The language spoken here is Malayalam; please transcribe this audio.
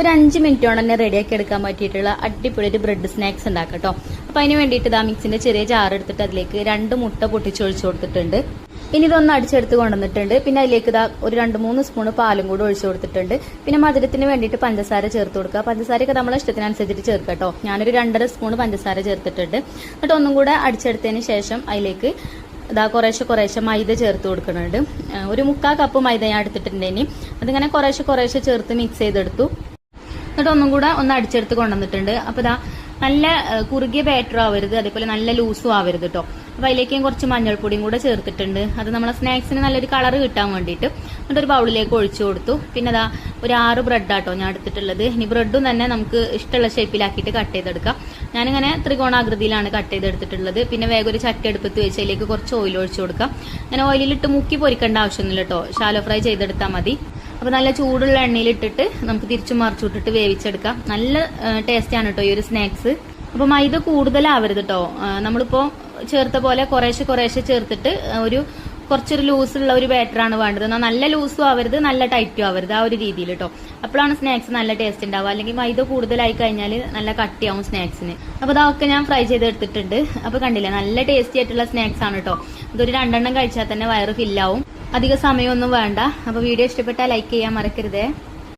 ഒരു അഞ്ച് മിനിറ്റ് കൊണ്ട് തന്നെ റെഡിയാക്കി എടുക്കാൻ പറ്റിയിട്ടുള്ള അടിപൊളി ഒരു ബ്രെഡ് സ്നാക്സ് ഉണ്ടാക്കാം കേട്ടോ അപ്പൊ അതിന് വേണ്ടിയിട്ട് ഇതാ മിക്സിന്റെ ചെറിയ ജാർ എടുത്തിട്ട് അതിലേക്ക് രണ്ട് മുട്ട പൊട്ടിച്ചൊഴിച്ചു കൊടുത്തിട്ടുണ്ട്. ഇനി ഇതൊന്ന് അടിച്ചെടുത്ത് കൊണ്ടുവന്നിട്ടുണ്ട്. പിന്നെ അതിലേക്ക് ഇതാ ഒരു രണ്ട് മൂന്ന് സ്പൂൺ പാലും കൂടെ ഒഴിച്ചു കൊടുത്തിട്ടുണ്ട്. പിന്നെ മധുരത്തിന് വേണ്ടിയിട്ട് പഞ്ചസാര ചേർത്ത് കൊടുക്കുക. പഞ്ചസാരയൊക്കെ നമ്മളെ ഇഷ്ടത്തിനനുസരിച്ചിട്ട് ചേർക്കുക കേട്ടോ ഞാനൊരു രണ്ടര സ്പൂൺ പഞ്ചസാര ചേർത്തിട്ടുണ്ട്. എന്നിട്ട് ഒന്നും കൂടെ അടിച്ചെടുത്തതിന് ശേഷം അതിലേക്ക് ഇതാ കുറേശ്ശെ കുറേശ്ശെ മൈദ ചേർത്ത് കൊടുക്കുന്നുണ്ട്. ഒരു മുക്കാൽ കപ്പ് മൈദ ഞാൻ എടുത്തിട്ടുണ്ട് ഇനി. അതിങ്ങനെ കുറേശ്ശെ കുറേശ്ശെ ചേർത്ത് മിക്സ് ചെയ്തെടുത്തു. എന്നിട്ട് ഒന്നും കൂടെ ഒന്ന് അടിച്ചെടുത്ത് കൊണ്ടുവന്നിട്ടുണ്ട്. അപ്പൊ ഇതാ നല്ല കുറുകിയ ബാറ്റർ ആവരുത്. അതേപോലെ നല്ല ലൂസും ആവരുത് കേട്ടോ അപ്പൊ അതിലേക്ക് കുറച്ച് മഞ്ഞൾപ്പൊടിയും കൂടെ ചേർത്തിട്ടുണ്ട്. അത് നമ്മളെ സ്നാക്സിന് നല്ലൊരു കളർ കിട്ടാൻ വേണ്ടിയിട്ട് എന്നിട്ട് ഒരു ബൗളിലേക്ക് ഒഴിച്ചു കൊടുത്തു. പിന്നെ അതാ ഒരു ആറ് ബ്രെഡാട്ടോ ഞാൻ എടുത്തിട്ടുള്ളത്. ഇനി ബ്രെഡും തന്നെ നമുക്ക് ഇഷ്ടമുള്ള ഷേപ്പിലാക്കിയിട്ട് കട്ട് ചെയ്തെടുക്കാം. ഞാനിങ്ങനെ ത്രികോണാകൃതിയിലാണ് കട്ട് ചെയ്തെടുത്തിട്ടുള്ളത്. പിന്നെ വേഗം ഒരു ചട്ടി എടുപ്പത്ത് വെച്ച് അതിലേക്ക് കുറച്ച് ഓയിൽ ഒഴിച്ചു കൊടുക്കാം. അങ്ങനെ ഓയിലിട്ട് മുക്കി പൊരിക്കേണ്ട ആവശ്യമൊന്നുമില്ല കേട്ടോ ഷാലോ ഫ്രൈ ചെയ്തെടുത്താൽ മതി. അപ്പൊ നല്ല ചൂടുള്ള എണ്ണയിൽ ഇട്ടിട്ട് നമുക്ക് തിരിച്ചു മറിച്ചു വിട്ടിട്ട് വേവിച്ചെടുക്കാം. നല്ല ടേസ്റ്റ് ആണ് കേട്ടോ ഈ ഒരു സ്നാക്സ് അപ്പൊ മൈദ കൂടുതലാവരുത് കേട്ടോ നമ്മളിപ്പോ ചേർത്ത പോലെ കുറേശ്ശെ കുറേശ്ശെ ചേർത്തിട്ട് ഒരു കുറച്ചൊരു ലൂസ് ഉള്ള ഒരു ബാറ്റർ ആണ് വേണ്ടത്. എന്നാൽ നല്ല ലൂസും ആവരുത് നല്ല ടൈറ്റും ആവരുത് ആ ഒരു രീതിയിൽ കേട്ടോ അപ്പോഴാണ് സ്നാക്സ് നല്ല ടേസ്റ്റ് ഉണ്ടാവുക അല്ലെങ്കിൽ മൈദ കൂടുതലായി കഴിഞ്ഞാൽ നല്ല കട്ടിയാവും സ്നാക്സിന് അപ്പൊ അതൊക്കെ ഞാൻ ഫ്രൈ ചെയ്തെടുത്തിട്ടുണ്ട് അപ്പൊ കണ്ടില്ലേ നല്ല ടേസ്റ്റി ആയിട്ടുള്ള സ്നാക്സ് ആണ് കേട്ടോ ഇതൊരു രണ്ടെണ്ണം കഴിച്ചാൽ തന്നെ വയറ് ഫില്ലാവും അധിക സമയമൊന്നും വേണ്ട. അപ്പോൾ വീഡിയോ ഇഷ്ടപ്പെട്ടാൽ ലൈക്ക് ചെയ്യാൻ മറക്കരുതേ.